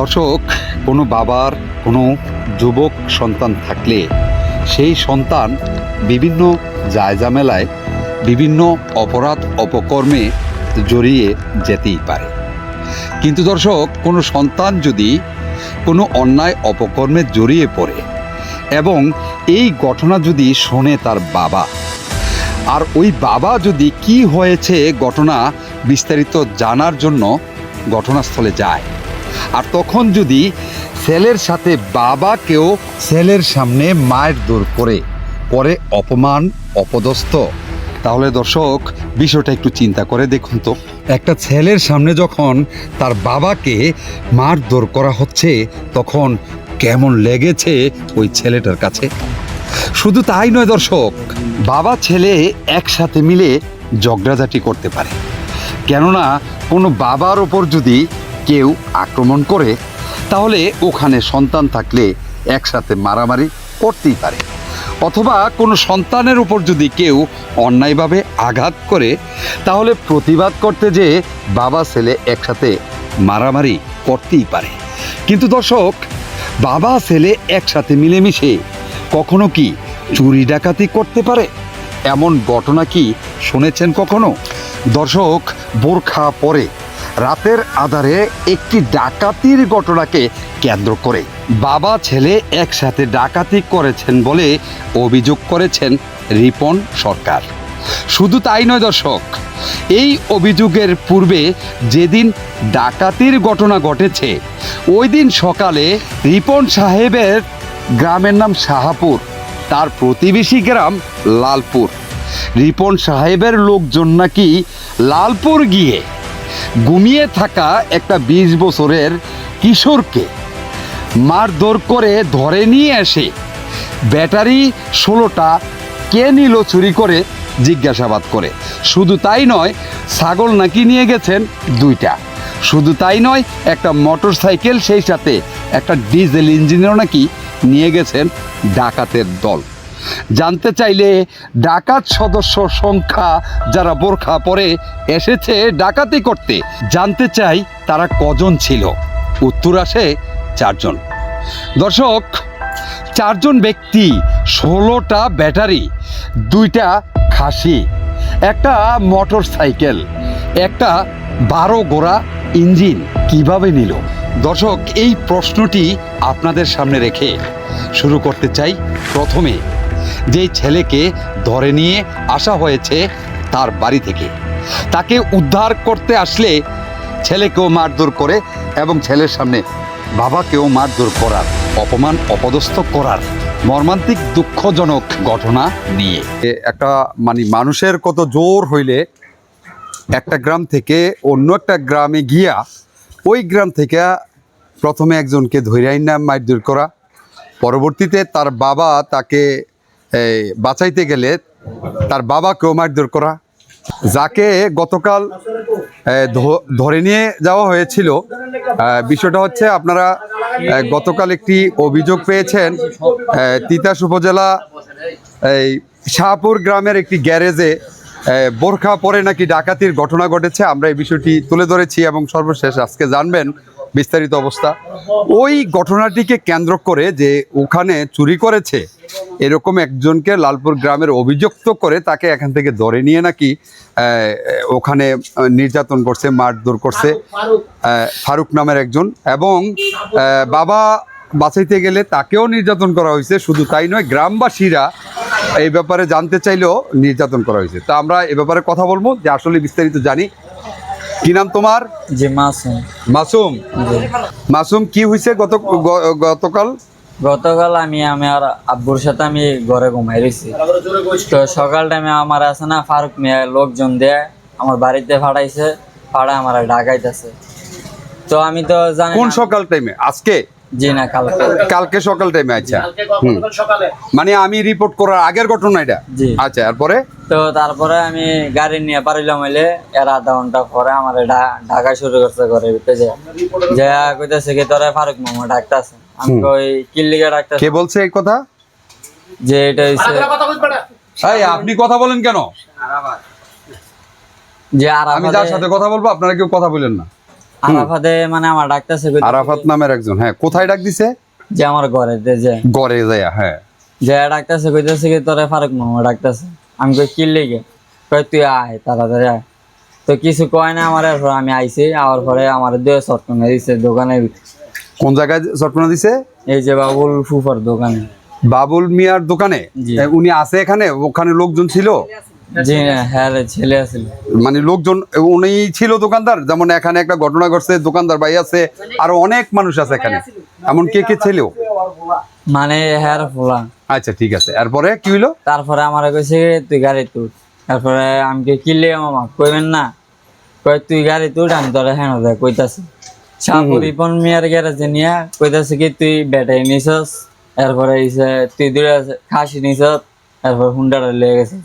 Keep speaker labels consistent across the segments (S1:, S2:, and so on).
S1: দর্শক, কোনো বাবার, কোনো যুবক সন্তান থাকলে সেই সন্তান বিভিন্ন জায়জামেলায় বিভিন্ন অপরাধ অপকর্মে জড়িয়ে যেতেই পারে। কিন্তু দর্শক, কোনো সন্তান যদি কোনো অন্যায় অপকর্মে জড়িয়ে পড়ে এবং এই ঘটনা যদি শোনে তার বাবা, আর ওই বাবা যদি কি হয়েছে ঘটনা বিস্তারিত জানার জন্য ঘটনাস্থলে যায় আর তখন যদি ছেলের সাথে বাবাকেও ছেলের সামনে মায়ের দূর করে, পরে অপমান, অপদস্থ। তাহলে দর্শক, বিষয়টা একটু চিন্তা করে দেখুন তো। একটা ছেলের সামনে যখন তার বাবাকে মার মারধর করা হচ্ছে, তখন কেমন লেগেছে ওই ছেলেটার কাছে? শুধু তাই নয় দর্শক, বাবা ছেলে একসাথে মিলে ঝগড়াঝাটি করতে পারে। কেননা, কোনো বাবার ওপর যদি কেউ আক্রমণ করে, তাহলে ওখানে সন্তান থাকলে একসাথে মারামারি করতেই পারে। অথবা কোনো সন্তানের উপর যদি কেউ অন্যায়ভাবে আঘাত করে, তাহলে প্রতিবাদ করতে যে বাবা, ছেলে একসাথে মারামারি করতেই পারে। কিন্তু দর্শক, বাবা, ছেলে একসাথে মিলেমিশে কখনো কি চুরি ডাকাতি করতে পারে? এমন ঘটনা কি শুনেছেন কখনো? দর্শক, বোরখা পরে রাতের আধারে একটি ডাকাতির ঘটনাকে কেন্দ্র করে বাবা, ছেলে একসাথে ডাকাতি করেছেন বলে অভিযোগ করেছেন রিপন সরকার। শুধু তাই নয় দর্শক, এই অভিযোগের পূর্বে যেদিন ডাকাতির ঘটনা ঘটেছে, ওই দিন সকালে রিপন সাহেবের গ্রামের নাম শাহাপুর, তার প্রতিবেশী গ্রাম লালপুর। রিপন সাহেবের লোকজন নাকি লালপুর গিয়ে ঘুমিয়ে থাকা একটা বিশ বছরের কিশোরকে মারধর করে ধরে নিয়ে এসে ব্যাটারি ষোলোটা কে নিল চুরি করে জিজ্ঞাসাবাদ করে। শুধু তাই নয়, ছাগল নাকি নিয়ে গেছেন দুইটা। শুধু তাই নয়, একটা মোটর সাইকেল সেই সাথে একটা ডিজেল ইঞ্জিনও নাকি নিয়ে গেছেন ডাকাতের দল। জানতে চাইলে ডাকাত সদস্য সংখ্যা যারা বোরখা পরে এসেছে ডাকাতি করতে, জানতে চাই তারা কজন ছিল। উত্তর আসে চারজন। দর্শক, চারজন ব্যক্তি, ষোলোটা ব্যাটারি, দুইটা খাসি, একটা মোটর সাইকেল একটা বারো গোড়া ইঞ্জিন কীভাবে নিল? দর্শক, এই প্রশ্নটি আপনাদের সামনে রেখে শুরু করতে চাই প্রথমে। যেই ছেলেকে ধরে নিয়ে আসা হয়েছে তার বাড়ি থেকে। তাকে উদ্ধার করতে আসলে ছেলেকেও মারধর করে এবং ছেলের সামনে বাবাকেও মারধর করার, অপমান, অপদস্থ করার মর্মান্তিক দুঃখজনক ঘটনা নিয়ে। একটা মানে মানুষের কত জোর হইলে একটা গ্রাম থেকে অন্য একটা গ্রামে গিয়া ওই গ্রাম থেকে প্রথমে একজনকে ধৈর্য না মারধর করা। পরবর্তীতে তার বাবা তাকে এই, বাঁচাইতে গেলে তার বাবাকেও মারধর করা। যাকে গতকাল ধরে নিয়ে যাওয়া হয়েছিল বিষয়টা হচ্ছে আপনারা গতকাল একটি অভিযোগ পেয়েছেন তিতাস উপজেলা এই শাহপুর গ্রামের একটি গ্যারেজে বোরখা পরে নাকি ডাকাতির ঘটনা ঘটেছে। আমরা এই বিষয়টি তুলে ধরেছি এবং সর্বশেষ আজকে জানবেন বিস্তারিত অবস্থা। ওই ঘটনাটিকে কেন্দ্র করে যে ওখানে চুরি করেছে, এরকম একজনকে লালপুর গ্রামের অভিযুক্ত করে তাকে এখান থেকে ধরে নিয়ে নাকি ওখানে নির্যাতন করছে, মারধর করছে ফারুক নামের একজন এবং বাবা বাঁচাইতে গেলে তাকেও নির্যাতন করা হয়েছে। শুধু তাই নয়, গ্রামবাসীরা এই ব্যাপারে জানতে চাইলেও নির্যাতন করা হয়েছে। তা আমরা এ ব্যাপারে কথা বলব, যে আসলে বিস্তারিত জানি। কি নাম তোমার?
S2: জি মাসুম।
S1: মাসুম? মাসুম কি হয়েছে গত গতকাল?
S2: গতকাল আমি আমার আব্বুর সাথে আমি ঘরে ঘুমাই রয়েছি তো সকাল টাইমে আমার আছে না ফারুক মিয়া লোকজন দিয়ে আমার বাড়িতে ফাটাইছে ফাড়া আমার ডাকাইতেছে। তো আমি তো জানি
S1: কোন সকাল টাইমে আজকে?
S2: জি না কালকে।
S1: কালকে সকাল টাইমে আচ্ছা। মানে আমি রিপোর্ট করার আগের ঘটনা এটা। আচ্ছা এরপরে?
S2: তো তারপরে আমি গাড়ি নিয়ে পারিলাম হইলে এর আধা ঘণ্টা পরে আমার ঢাকা শুরু করছে ঘরের ভিতরে যে যে কইতেছে কি তোরা ফারুক মামা ডাকতেছে। আমি ওই কিল্লিগা ডাকতেছে?
S1: কে বলছে এই কথা?
S2: যে এটা হইছে
S1: এই আপনি কথা বলেন কেন?
S2: যে আর
S1: আমি যার সাথে কথা বলব আপনারা কেউ কথা বলেন না।
S2: আরাফাতে মানে আমার ডাকতেছে
S1: আরাফাত নামের একজন হ্যাঁ কোথায় ডাক দিছে?
S2: যে আমার ঘরে যে
S1: গড়ে যায় হ্যাঁ।
S2: যে ডাকতেছে কইতেছে কি তোরে ফারুক মামা ডাকতেছে। আমি কই কি লেগে? কই তুই আয় তাড়াতাড়ি আয়। তো কিছু কয় না আমার এরপর আমি আইছি আওয়ার পরে আমার দুই সটকনে দিছে ভিতরে।
S1: কোন জায়গায় চটপনা দিছে?
S2: এই যে বাবুল ফুফার দোকানে।
S1: বাবুল মিয়ার দোকানে। উনি আছে এখানে? ওখানে লোকজন ছিল?
S2: জি হ্যাঁ ছেলে আছিল
S1: মানে লোকজন উনি ছিল দোকানদার যেমন এখানে একটা ঘটনা ঘটছে দোকানদার ভাই আছে আরও অনেক মানুষ আছে এখানে। এমন কে কে ছিল?
S2: মানে হ্যার ফোলা।
S1: আচ্ছা ঠিক আছে। এরপরে কি হইল?
S2: তারপরে আমার কইছে তুই গাড়ি তুল। তারপরে আমি কে কিনলে মামা? কইবেন না। কই তুই গাড়ি তুল আমি তোরা হ্যাঁ দেখ কইতাছি। সাপুর রিপন মিয়ার গ্যারেজে নিয়ে কইতাছে কি তুই ব্যাটারি নিছস? এরপরে তুই দুইটা খাসি নিছস? এরপর হুন্ডাটা লেগে গেছে।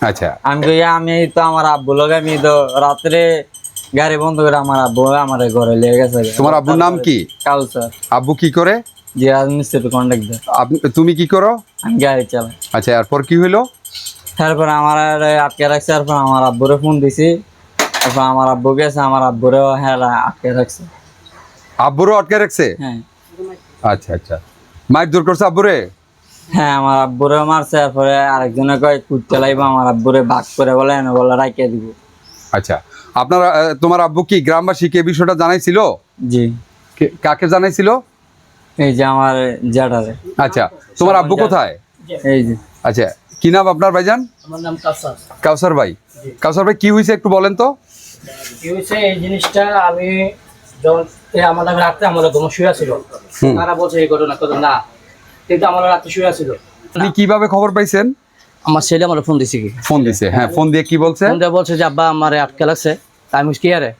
S1: আচ্ছা।
S2: আমি কই আমি তো আমার আব্বু লগে আমি তো রাত্রে গাড়ি বন্ধ করে আমার আব্বু আমার ঘরে লেগে গেছে।
S1: তোমার আব্বুর নাম কি?
S2: কাউসার
S1: আব্বু কি করে?
S2: যে রাজমিস্ত্রি কন্ট্রাক্টর
S1: আপ- তুমি কি করো?
S2: আমি গাড়ি চালাই।
S1: আচ্ছা এরপর কি হইল?
S2: তারপর আমার আটকে রাখছে তারপর আমার আব্বুরে ফোন দিছি। তারপর আমার আব্বু গেছে আমার আব্বুরেও হ্যাঁ আটকে রাখছে।
S1: আব্বুরও আটকে রাখছে?
S2: হ্যাঁ।
S1: আচ্ছা আচ্ছা। মাইক দূর করছে আব্বুরে?
S2: হ্যাঁ আমার আব্বুরে মারছে তারপরে আরেকজনে কয় কুটতে লাইব আমার আব্বুরে ভাগ করে বলে এনে বলে রাইকে দিব।
S1: আচ্ছা আপনার তোমার আব্বু কি গ্রামবাসীকে বিষয়টা জানাইছিল?
S2: জি।
S1: কে- কাকে জানাইছিল?
S2: এই যে আমার জ্যাঠারে
S1: আচ্ছা তোমার আব্বু কোথায়?
S2: এই যে।
S1: আচ্ছা কি নাম আপনার ভাইজান?
S3: আমার নাম কাসার
S1: কাউসার ভাই। কাউসার ভাই কি হয়েছে একটু বলেন তো?
S3: কি হয়েছে এই জিনিসটা আমি যখন আমাদের রাত্রে আমাদের ঘুম শুয়ে ছিল। তারা বলছে এই ঘটনা কথা না। কিন্তু আমার রাত্রে শুয়ে ছিল
S1: আপনি কীভাবে খবর পাইছেন?
S3: আমার ছেলে আমার ফোন দিছে কি?
S1: ফোন দিছে হ্যাঁ ফোন দিয়ে কি বলছে?
S3: ফোন দিয়ে বলছে যে আব্বা আমার আটকে লাগছে। তা আমি কি আরে?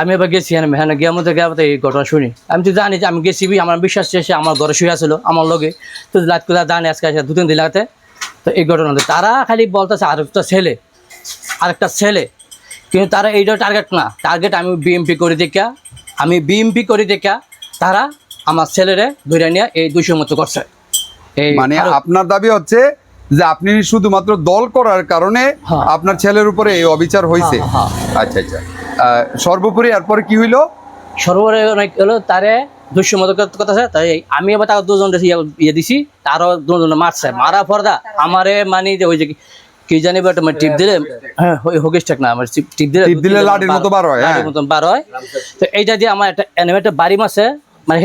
S3: আমি এবার গেছি হ্যাঁ হ্যাঁ গিয়ে মধ্যে গিয়ে এই ঘটনা শুনি। আমি তো জানি যে আমি গেছি আমার বিশ্বাস শেষে আমার ঘরে শুয়ে ছিল আমার লগে। তো রাত করে জানি আজকে আসে দু তিন দিন লাগাতে। তো এই ঘটনা তারা খালি বলতেছে আরেকটা ছেলে আরেকটা ছেলে। কিন্তু তারা এইটা টার্গেট না। টার্গেট আমি বিএমপি করে দেখা আমি বিএমপি করে দেখা তারা আমার ছেলেরে ধরে নিয়ে এই দুশো মতো করছে। এই
S1: মানে আপনার দাবি হচ্ছে যে আপনি শুধুমাত্র দল করার কারণে
S3: হ্যাঁ।
S1: আপনার ছেলের উপরে এই অবিচার হয়েছে
S3: হ্যাঁ,
S1: আচ্ছা আচ্ছা। আহ, সর্বোপরি এরপরে কি হইল?
S3: সর্বোপরি অনেক হলো তারে দুশো মতো কথা আছে তাই আমি এবার তাকে দুজন ইয়ে দিছি তারও দুজন মারছে। মারা পর্দা। আমারে মানে যে ওই যে কি- জানি বাট মানে টিপ দিলে হ্যাঁ ওই হোগিস টেক না আমার টিপ- দিলে
S1: টিপ দিলে লাঠির মতো বার হয়, হ্যাঁ।
S3: লাঠির মতো বার হয়। তো এইটা দিয়ে আমার একটা এনে একটা বাড়ি মাসে মানে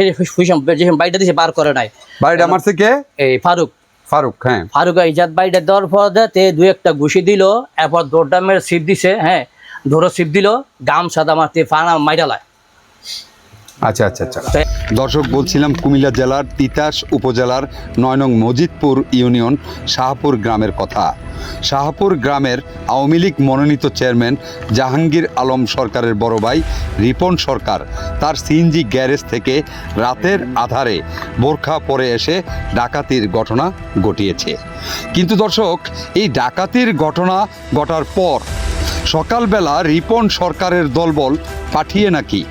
S3: বাড়িটা দিছে বার করে নাই।
S1: বাড়িটা আমার থেকে?
S3: এই ফারুক।
S1: ফারুক হ্যাঁ।
S3: ফারুক ইজাদ বাড়িটা দেওয়ার পর তে দুই একটা ঘুষি দিল এরপর দৌড়টা মেরে সিপ দিছে হ্যাঁ ধরো সিপ দিল গাম সাদা মারতে ফানা মাইডালায়।
S1: আচ্ছা আচ্ছা আচ্ছা। দর্শক, বলছিলাম কুমিল্লা জেলার তিতাস উপজেলার নয় নং মজিদপুর ইউনিয়ন শাহপুর গ্রামের কথা। শাহপুর গ্রামের আওয়ামী লীগ মনোনীত চেয়ারম্যান জাহাঙ্গীর আলম সরকারের বড় ভাই রিপন সরকার তার সিএনজি গ্যারেজ থেকে রাতের আধারে বোরখা পরে এসে ডাকাতির ঘটনা ঘটিয়েছে। কিন্তু দর্শক, এই ডাকাতির ঘটনা ঘটার পর সকালবেলা রিপন সরকারের দলবল পাঠিয়ে নাকি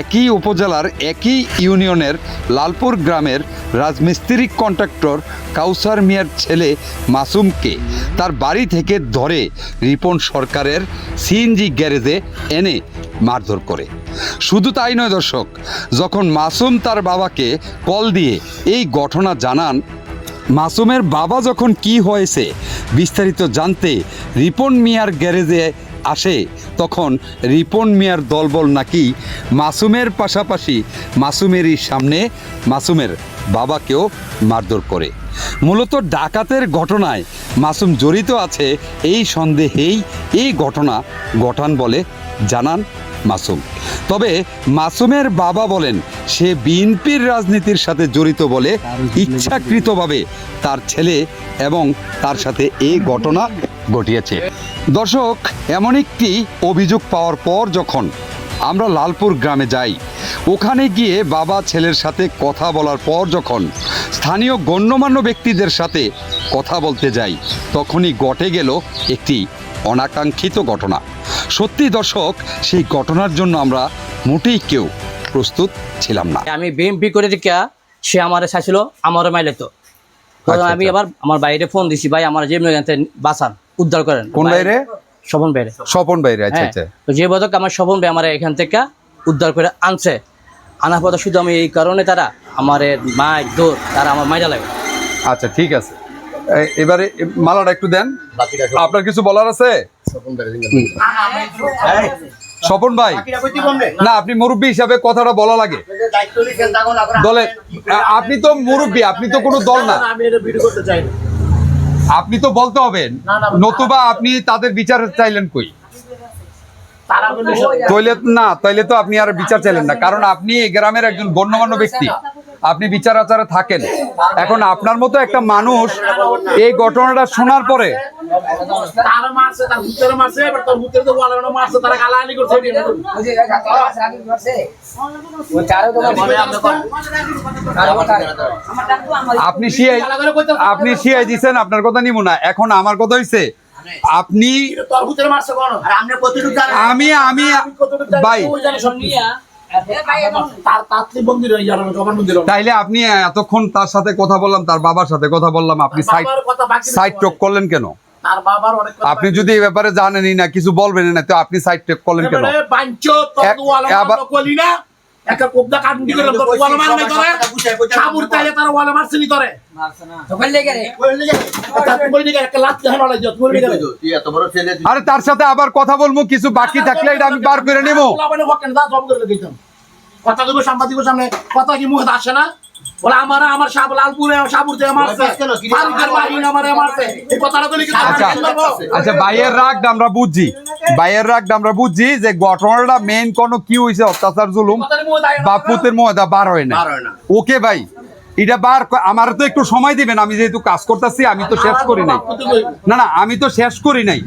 S1: একই উপজেলার একই ইউনিয়নের লালপুর গ্রামের রাজমিস্ত্রি কন্ট্রাক্টর কাউসার মিয়ার ছেলে মাসুমকে তার বাড়ি থেকে ধরে রিপন সরকারের সিএনজি গ্যারেজে এনে মারধর করে। শুধু তাই নয় দর্শক, যখন মাসুম তার বাবাকে কল দিয়ে এই ঘটনা জানান, মাসুমের বাবা যখন কি হয়েছে বিস্তারিত জানতে রিপন মিয়ার গ্যারেজে আসে তখন রিপন মিয়ার দলবল নাকি মাসুমের পাশাপাশি মাসুমেরই সামনে মাসুমের বাবাকেও মারধর করে। মূলত ডাকাতের ঘটনায় মাসুম জড়িত আছে এই সন্দেহেই এই ঘটনা ঘটান বলে জানান মাসুম। তবে মাসুমের বাবা বলেন সে বিএনপির রাজনীতির সাথে জড়িত বলে ইচ্ছাকৃতভাবে তার ছেলে এবং তার সাথে এই ঘটনা ঘটিয়েছে। দর্শক এমন একটি অভিযোগ পাওয়ার পর যখন আমরা লালপুর গ্রামে যাই ওখানে গিয়ে বাবা ছেলের সাথে কথা বলার পর যখন স্থানীয় গণ্যমান্য ব্যক্তিদের সাথে কথা বলতে যাই তখনই ঘটে গেল একটি অনাকাঙ্ক্ষিত ঘটনা। সত্যি দর্শক সেই ঘটনার জন্য আমরা মোটেই কেউ প্রস্তুত ছিলাম না।
S3: আমি বিএমপি করে দেখা সে আমার চাইছিল আমারও মাইলে তো।
S1: আচ্ছা,
S3: আমি
S1: আচ্ছা।
S3: আবার আমার বাইরে ফোন দিছি ভাই আমার যে বাঁচান। উদ্ধার করেন।
S1: কোন বাইরে
S3: স্বপন বাইরে
S1: স্বপন বাইরে আচ্ছা
S3: হ্যাঁ
S1: আচ্ছা।
S3: তো যে বদক আমার স্বপন ভাই আমার এখান থেকে উদ্ধার করে আনছে। আনার পথে শুধু আমি এই কারণে তারা আমার মাই দৌড় তারা আমার মাইরা লাগে।
S1: আচ্ছা ঠিক আছে। এবারে মালাটা একটু দেন। আপনার কিছু বলার আছে? স্বপন ভাই। না আপনি মুরব্বী হিসাবে কথাটা বলা লাগে। দলে আপনি তো মুরব্বী আপনি তো কোনো দল না। আপনি তো বলতে হবেন নতুবা আপনি তাদের বিচার চাইলেন কই?
S4: তারা
S1: তৈলে না তাইলে তো আপনি আর বিচার চাইলেন না। কারণ আপনি এই গ্রামের একজন গণ্যমান্য ব্যক্তি। আপনি বিচার আচারে থাকেন। এখন আপনার মতো একটা মানুষ এই ঘটনাটা শোনার পরে
S4: তারা মারছে তার ভূতের মারছে এবার তোর ভূতের তো বলে না মারছে তারা গালাগালি করছে। এটা আপনি করেন।
S1: আপনি সিআই আপনি সিআই দিছেন আপনার কথা নিব না। এখন আমার কথা হইছে আপনি আমি আমি ভাই। তাইলে আপনি এতক্ষণ তার সাথে কথা বললাম তার বাবার সাথে কথা বললাম আপনি সাইড টক করলেন কেন?
S4: তার বাবার অনেক
S1: আপনি যদি এই ব্যাপারে জানেনই না কিছু বলবেনই না তো আপনি সাইড টক করলেন কেন
S4: তোর কলি না একটা কোবদা সাবুর তাইলে ওয়ালা
S1: আরে তার সাথে আবার কথা বলব কিছু বাকি থাকলে এটা আমি বার করে নেব।
S4: কথা দেবো সাংবাদিক সামনে কথা কি মুখে আসে না বলে আমার আমার লালপুরে সাবুর থেকে মারছে। ফারুকের বাহিনী আমারে মারছে। এই কথাটা কি
S1: আচ্ছা আচ্ছা বাইয়ের রাগ আমরা বুঝছি। বাইয়ের রাগ আমরা বুঝছি যে ঘটনাটা মেইন কোন কি হয়েছে অত্যাচার জুলুম বাপুতের ময়দা বার হয় না। ওকে ভাই এটা বার আমার তো একটু সময় দিবেন। আমি যেহেতু কাজ করতেছি আমি তো শেষ করি নাই। না না আমি তো শেষ করি নাই।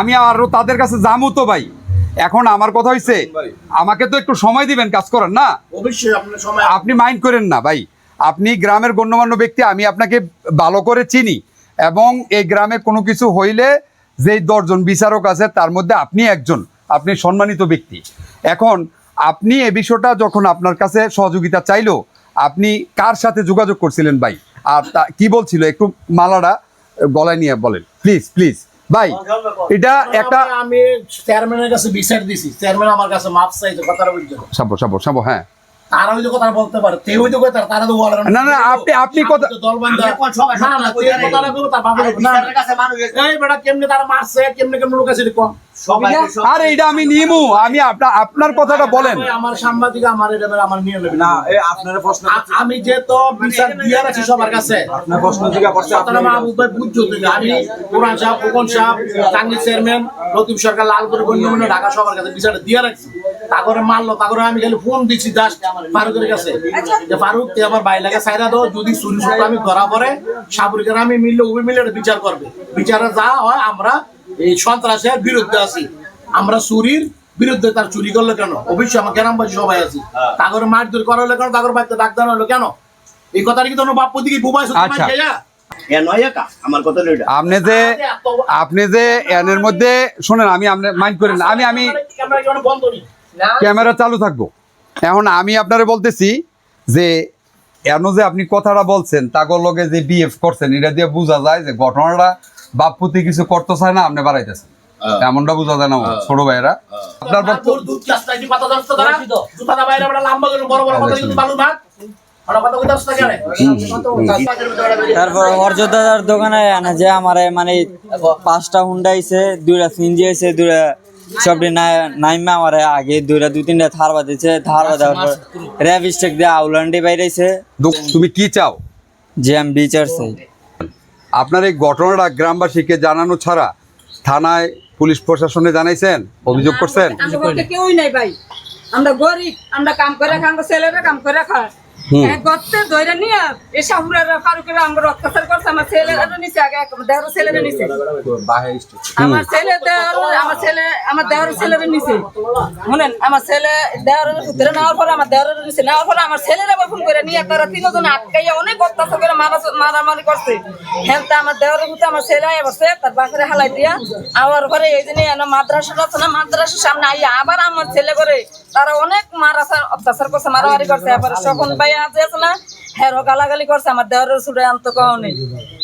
S1: আমি আরও তাদের কাছে যাব তো ভাই। এখন আমার কথা হয়েছে আমাকে তো একটু সময় দিবেন কাজ করার না?
S4: অবশ্যই
S1: আপনি মাইন্ড করেন না ভাই। আপনি গ্রামের গণ্যমান্য ব্যক্তি আমি আপনাকে ভালো করে চিনি। এবং এই গ্রামে কোনো কিছু হইলে যেই দশজন বিচারক আছে তার মধ্যে আপনি একজন আপনি সম্মানিত ব্যক্তি। এখন আপনি এ বিষয়টা যখন আপনার কাছে সহযোগিতা চাইলো আপনি কার সাথে যোগাযোগ করছিলেন ভাই? আর তা কি বলছিল? একটু মালাটা গলায় নিয়ে বলেন। Please please. ভাই এটা একটা
S4: আমি চেয়ারম্যানের কাছে বিচার দিছি। চেয়ারম্যান আমার কাছে মাপ চাইছে কথাটা বুঝছ
S1: সাবো সাবো সাবো হ্যাঁ।
S4: তারা হয়তো কথা বলতে পারে তে হয়তো কথা তারা তো বলে
S1: না, না, আপনি- আপনি কথা-
S4: দল বান্ধা না না তে কথাটা কইবো তার বাবা না না। এই বেটা কেমনে তারা মারছে কেমনে কেমনে লোক আছে
S1: আরে এটা আমি নিমু আমি আপনার আপনার কথাটা বলেন।
S4: আমার সাংবাদিক আমার এটা আমার নিয়ে নেবে। না আমি যে তো বিচার দিয়ে রাখছি সবার কাছে। আবু ভাই বুঝছ তুমি আমি কোরআন সাহেব সাহেব টাঙ্গি চেয়ারম্যান লতিফ সরকার লালপুর গণ্যমান্য ঢাকা সবার কাছে বিচারটা দিয়ে রাখছি তারপরে মারলো তারপরে আমি খালি ফোন দিচ্ছি জাস্ট ফারুকের কাছে। যে ফারুক তুই আমার ভাই লাগে সাইরা দাও যদি চুরি চুরি আমি ধরা পড়ে সাবরিকের আমি মিললে উভয় মিলে বিচার করবে। বিচারে যা হয় আমরা এই সন্ত্রাসের বিরুদ্ধে আছি। আমরা চুরির বিরুদ্ধে তার চুরি করল কেন? অবশ্যই আমার গ্রামবাসী সবাই আছি। তাগরে মারধর করা হলো কেন? তাগর বাড়িতে ডাক্তার হলো কেন? এই কথাটা কি তোমার বাপ্য দিকে বুবাই
S1: আচ্ছা। আপনি যে আপনি যে এনের মধ্যে শোনেন আমি মাইন্ড করেন না। আমি আমি
S4: ক্যামেরা
S1: চালু থাকব। এখন আমি আপনারে বলতেছি যে এন যে আপনি কথাটা বলছেন তাগর লগে যে বিএফ করছেন এটা দিয়ে বোঝা যায় যে ঘটনাটা বাপুতি কিছু করতে চায় না আপনি বাড়াইতেছেন। এমনটা বোঝা যায় না ছোট ভাইরা আপনার
S4: দস্ত কেন
S2: তারপর দোকানে আনে যে আমার মানে পাঁচটা হুন্ডা আইছে দুইটা সিনজি আইছে দুইটা সবটি নাইমা আমার আগে দুইটা দুই তিনটা থার বাঁধিছে থার বাঁধার পর র্যাব স্টেক দিয়ে আউলান্ডি বাইরেছে
S1: দু- তুমি কি চাও?
S2: যে আমি বিচার চাই।
S1: আপনার এই ঘটনাটা গ্রামবাসীকে জানানো ছাড়া থানায় পুলিশ প্রশাসনে জানাইছেন? অভিযোগ করছেন?
S5: আমরা কেউই নাই ভাই। আমরা গরিব আমরা কাম করে খাঙ্গ আমরা ছেলেরা কাম করে খায়। গর্তে ধরে নিয়ে এই সাহুরেরা ফারুকেরা আমরা অত্যাচার করছে আমার ছেলেরা নিচে আগে দেহর ছেলেরা নিচে আমার ছেলে দেহর আমার ছেলে আমার দেহর ছেলেরা নিচে শুনেন আমার ছেলে দেহর ভিতরে নেওয়ার পরে আমার দেহর নিচে নেওয়ার পরে আমার ছেলেরা ফোন করে নিয়ে তারা তিনজন আটকাইয়া অনেক অত্যাচার করে মারা মারামারি করছে। হেলতে আমার দেহরের ভিতরে আমার ছেলে আয়া বসে তার বাঁকুড়ে হালাই দিয়া আবার পরে এই মাদ্রাসাটা না মাদ্রাসার সামনে আইয়া আবার আমার ছেলে করে তারা অনেক মারা অত্যাচার করছে মারামারি করছে স্বপন ভাই আছে আছে না? হ্যাঁ গালাগালি করছে আমার দেহরের সুরে আনতো কখনই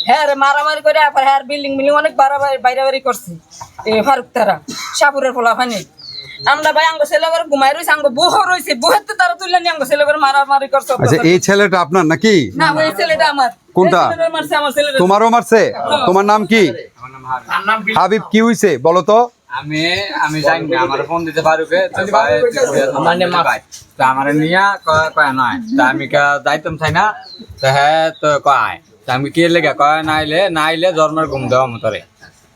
S5: হ্যাঁ মারামারি করে এবার হ্যাঁ বিল্ডিং বিল্ডিং অনেক বাড়াবাড়ি বাইরে বাড়ি করছে এ ফারুক তারা সাপুরের ফোলা ফানি। আমরা ভাই আঙ্গ ছেলে করে ঘুমাই রয়েছে আঙ্গ বহ বহের তো তারা তুলে নিয়ে আঙ্গ ছেলে করে মারামারি করছে
S1: আচ্ছা এই ছেলেটা আপনার নাকি?
S5: না ওই ছেলেটা আমার।
S1: কোনটা?
S5: মারছে আমার ছেলেটা
S1: তোমারও মারছে? তোমার নাম কি?
S4: তার নাম কি?
S1: হাবিব কি হইছে বলো তো?
S2: আমি আমি জানি না আমার ফোন দিতে পারবে তো ভাই
S3: আমার মাফ।
S2: ভাই। তো আমার নিয়া কয় কয় নয় তা আমি কা যাইতাম চাই না? তো হ্যাঁ তো কয়। তা আমি কি লেগে কয় নাইলে নাইলে জন্মের ঘুম দেওয়া মতরে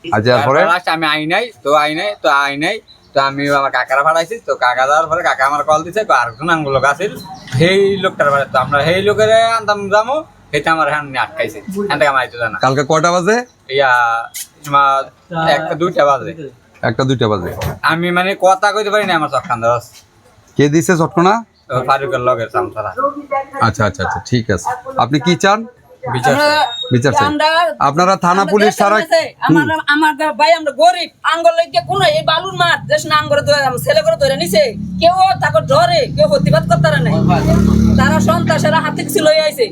S1: আজ এরপরে
S2: লাস্ট আমি আই নাই তো আই নাই তো আই নাই। তো আমি আমার কাকারা ভাড়াইছি তো কাকা যাওয়ার পরে কাকা আমার কল দিছে কয় আরেকজন আঙ্গুল লোক আছিল সেই লোকটার বাড়ি তো আমরা সেই লোকের আনতাম যাব সেটা আমার নিয়ে আটকাইছে। থেকে আমার আইতে জানা
S1: কালকে কয়টা বাজে?
S2: ইয়া তোমার একটা দুইটা বাজে।
S1: একটা দুইটা বাজে।
S2: আমি মানে কথা কইতে পারি না আমার চক্কান দশ
S1: কে দিছে চটকনা?
S2: ফারুকের লগের চামচারা
S1: আচ্ছা আচ্ছা আচ্ছা ঠিক আছে। আপনি কি চান?
S2: বিচার
S1: বিচার আপনারা থানা পুলিশ ছাড়া
S5: আমার আমার ভাই আমরা গরিব। আঙ্গল লাগে কোন এই বালুর মাঠ দেশ না আঙ্গরে ধরে আমার ছেলে করে ধরে নিছে কেউ তাকে ডরে কেউ প্রতিবাদ করতে পারে নাই। তারা সন্ত্রাসেরা হাতে কিছু লই আইছে।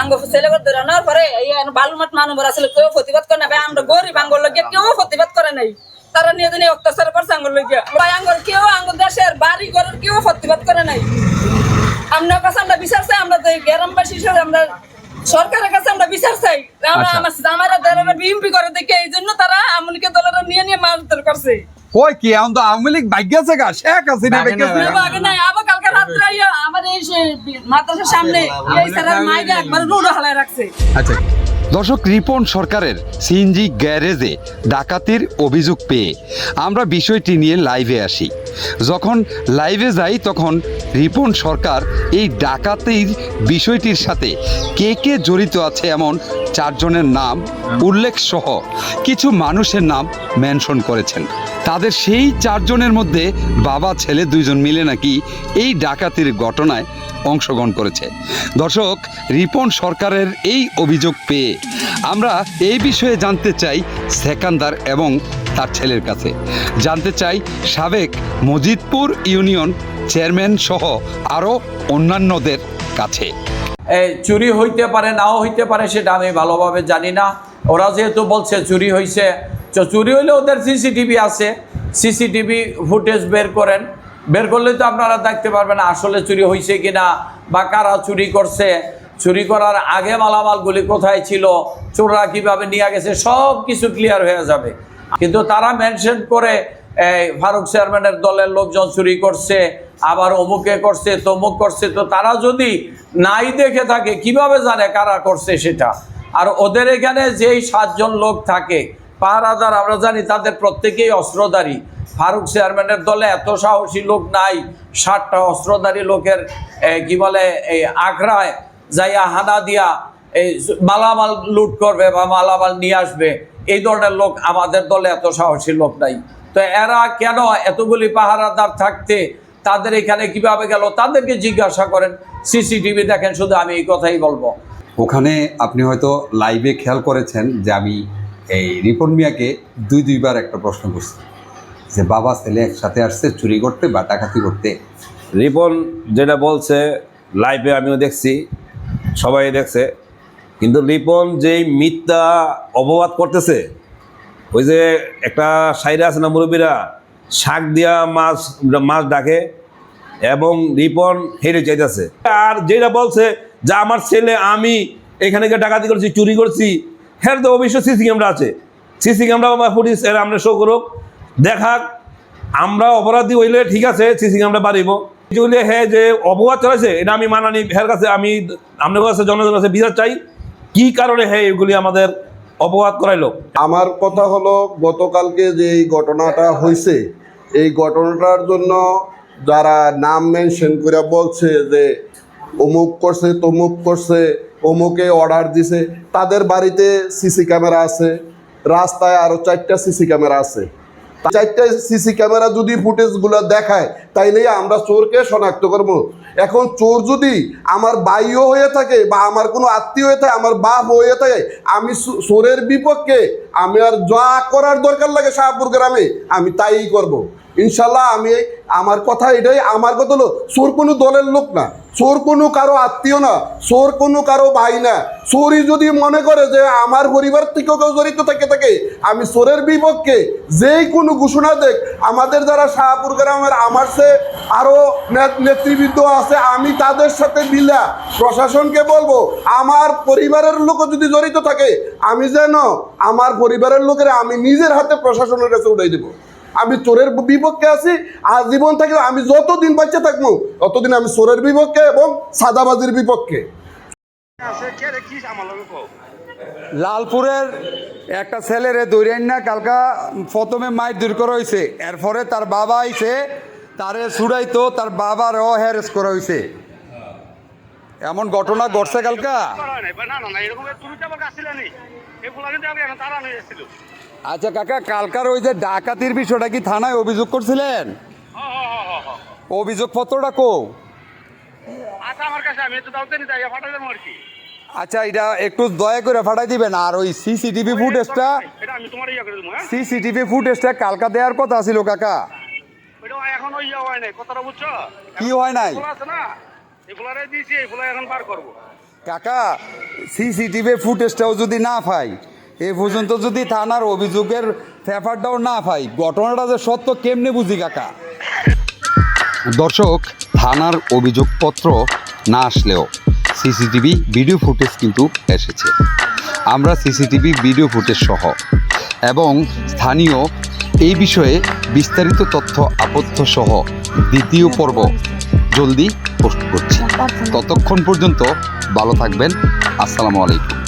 S5: আঙ্গ ছেলে করে ধরে নেওয়ার পরে এই বালুর মাঠ মানুষ আসলে কেউ প্রতিবাদ করে না। ভাই আমরা গরিব আঙ্গল লাগে কেউ প্রতিবাদ করে নাই। তারা নিয়ে দিনে অত্যাচার করছে ভাই আঙ্গল কেউ আঙ্গল দেশের বাড়ি ঘরের কেউ প্রতিবাদ করে নাই। আপনার কাছে আমরা বিচার চাই আমরা তো গ্রামবাসী হিসেবে আমরা সরকারের কাছে আমরা বিচার চাই। আমরা
S1: আচ্ছা।
S5: আমার দলেরা বিএমপি করে দেখে এই জন্য তারা আমলিকে দলেরা নিয়ে নিয়ে মারধর করছে।
S1: কই কি এখন তো আওয়ামী লীগ ভাগ্য আছে গা শেখ হাসিনা
S2: ভাগ্যে
S1: ভাগ্য আছে
S2: না,
S5: আবার কালকে রাত্রে আইয়া আমার এই মাদ্রাসার সামনে এই স্যারের মাইকে একবার রুড়ো হালায় রাখছে।
S1: আচ্ছা। দর্শক রিপন সরকারের সিএনজি গ্যারেজে ডাকাতির অভিযোগ পেয়ে আমরা বিষয়টি নিয়ে লাইভে আসি। যখন লাইভে যাই তখন রিপন সরকার এই ডাকাতির বিষয়টির সাথে কে কে জড়িত আছে এমন চারজনের নাম উল্লেখ সহ কিছু মানুষের নাম মেনশন করেছেন। তাদের সেই চারজনের মধ্যে বাবা, ছেলে দুইজন মিলে নাকি এই ডাকাতির ঘটনায় অংশগ্রহণ করেছে। দর্শক, রিপন সরকারের এই অভিযোগ পেয়ে আমরা এই বিষয়ে জানতে চাই সেকান্দার এবং তার ছেলের কাছে। জানতে চাই সাবেক মজিদপুর ইউনিয়ন চেয়ারম্যান সহ আরও অন্যান্যদের কাছে।
S6: চুরি হইতে পারে, নাও হইতে পারে সেটা আমি ভালোভাবে জানি না। ওরা যেহেতু বলছে চুরি হয়েছে তো চুরি হইলে ওদের সিসিটিভি আছে। সিসিটিভি ফুটেজ বের করেন। বের করলে তো আপনারা দেখতে পারবেন আসলে চুরি হয়েছে কিনা বা কারা চুরি করছে। চুরি করার আগে মালামালগুলি কোথায় ছিল, চোররা কীভাবে নিয়ে গেছে সব কিছু ক্লিয়ার হয়ে যাবে। কিন্তু তারা মেনশন করে, এই ফারুক চেয়ারম্যানের দলের লোকজন চুরি করছে, আবার অমুকে করছে, তমুক করছে। তো তারা যদি নাই দেখে থাকে, কীভাবে জানে কারা করছে সেটা? আর ওদের এখানে যেই সাতজন লোক থাকে, পাহারাদার, আমরা জানি তাদের প্রত্যেকেই অস্ত্রধারী। ফারুক চেয়ারম্যানের দলে এত সাহসী লোক নাই ষাটটা অস্ত্রধারী লোকের কি বলে এই আগ্রায় যাইয়া হানা দিয়া, এই মালামাল লুট করবে বা মালামাল নিয়ে আসবে। এই ধরনের লোক আমাদের দলে এত সাহসী লোক নাই। তো এরা কেন এতগুলি পাহারাদার থাকতে তাদের এখানে কীভাবে গেল তাদেরকে জিজ্ঞাসা করেন। সিসিটিভি দেখেন শুধু আমি এই কথাই বলব।
S1: ওখানে আপনি হয়তো লাইভে খেয়াল করেছেন যে আমি এই রিপন মিয়াকে দুই দুইবার একটা প্রশ্ন করছি। যে বাবা ছেলে একসাথে আসছে চুরি করতে বা ডাকাতি করতে।
S7: রিপন যেটা বলছে লাইভে আমিও দেখছি সবাই দেখছে। কিন্তু রিপন যেই মিথ্যা অপবাদ করতেছে, ওই যে একটা সাইরা আছে না মুরব্বীরা, শাক দিয়া মাছ মাছ ডাকে এবং রিপন হেরে চাইতেছে আর যেটা বলছে যে আমার ছেলে, আমি এখানে গিয়ে ডাকাতি করছি, চুরি করছি হ্যাঁ তো অবশ্যই সিসি ক্যামেরা আছে। সিসি ক্যামেরা বা ফুটেজ এরা আমরা শো করুক। দেখাক আমরা অপরাধী হইলে ঠিক আছে, সিসি ক্যামেরা বাড়িব। হ্যাঁ যে অপবাদ চলেছে এটা আমি মানানি হের কাছে আমি, আপনার কাছে, জনগণের কাছে বিচার চাই। কি কারণে হ্যাঁ এগুলি আমাদের অপবাদ করাইলো?
S8: আমার কথা হলো, গতকালকে যে এই ঘটনাটা হয়েছে এই ঘটনাটার জন্য যারা নাম মেনশন করে বলছে যে অমুক করছে, তমুক করছে, অমুকে অর্ডার দিছে, তাদের বাড়িতে সিসি ক্যামেরা আছে, রাস্তায় আরও চারটা সিসি ক্যামেরা আছে। চারটা সিসি ক্যামেরা যদি ফুটেজগুলো দেখায় তাইলে আমরা চোরকে শনাক্ত করব এখন চোর যদি আমার বাইও হয়ে থাকে বা আমার কোনো আত্মীয় হয়ে থাকে, আমার বাপ হয়ে থাকে, আমি চোরের বিপক্ষে আমি আর যা করার দরকার লাগে শাহপুর গ্রামে, আমি তাই করব। ইনশাল্লাহ আমি আমার কথা এটাই, আমার কথা হলো, চোর কোনো দলের লোক না। চোর কোনো কারও আত্মীয় না, চোর কোনো কারও ভাই না। চোরই যদি মনে করে যে আমার পরিবার থেকেও কেউ জড়িত থাকে থাকে, আমি চোরের বিপক্ষে যেই কোনো ঘোষণা দেখ, আমাদের যারা শাহপুর গ্রামের, আমার সে আরও নেতৃবৃন্দ আছে, আমি তাদের সাথে মিলা, প্রশাসনকে বলব, আমার পরিবারের লোকও যদি জড়িত থাকে, আমি যেন আমার পরিবারের লোকেরা আমি নিজের হাতে প্রশাসনের কাছে উঠাই দেবো। আমি চোরের বিপক্ষে আছি আর জীবন থাকলে আমি যতদিন বাচ্চা থাকব ততদিন আমি চোরের বিপক্ষে এবং সাদাবাজির বিপক্ষে।
S1: লালপুরের একটা ছেলেরে দৌড়াইন না কালকা প্রথমে মায়ের দূর করা হয়েছে এরপরে তার বাবা আইছে তারে ছুড়াইতো তার বাবার বাবারও হ্যারেস করা হয়েছে এমন ঘটনা ঘটছে কালকা? আচ্ছা কাকা কালকার ওই যে ডাকাতির বিষয়টা কি থানায় অভিযোগ করছিলেন? অভিযোগ পত্রটা কো। আচ্ছা এটা একটু দয়া করে ফাটাই দিবেন আর ওই সিসিটিভি ফুটেজটা সিসিটিভি ফুটেজটা কালকা দেওয়ার কথা ছিল কাকা।
S4: ইয়ে হয়
S1: কি হয় নাই? কাকা সিসিটিভি ফুটেজটাও যদি না পাই এ পর্যন্ত যদি থানার অভিযোগের পেপারটাও না পাই, ঘটনাটা যে সত্য কেমনে বুঝি, কাকা? দর্শক, থানার অভিযোগপত্র না আসলেও সিসিটিভি ভিডিও ফুটেজ কিন্তু এসেছে। আমরা সিসিটিভি ভিডিও ফুটেজ সহ এবং স্থানীয় এই বিষয়ে বিস্তারিত তথ্য আপত্য সহ দ্বিতীয় পর্ব জলদি পোস্ট করছি। ততক্ষণ পর্যন্ত ভালো থাকবেন। আসসালামু আলাইকুম।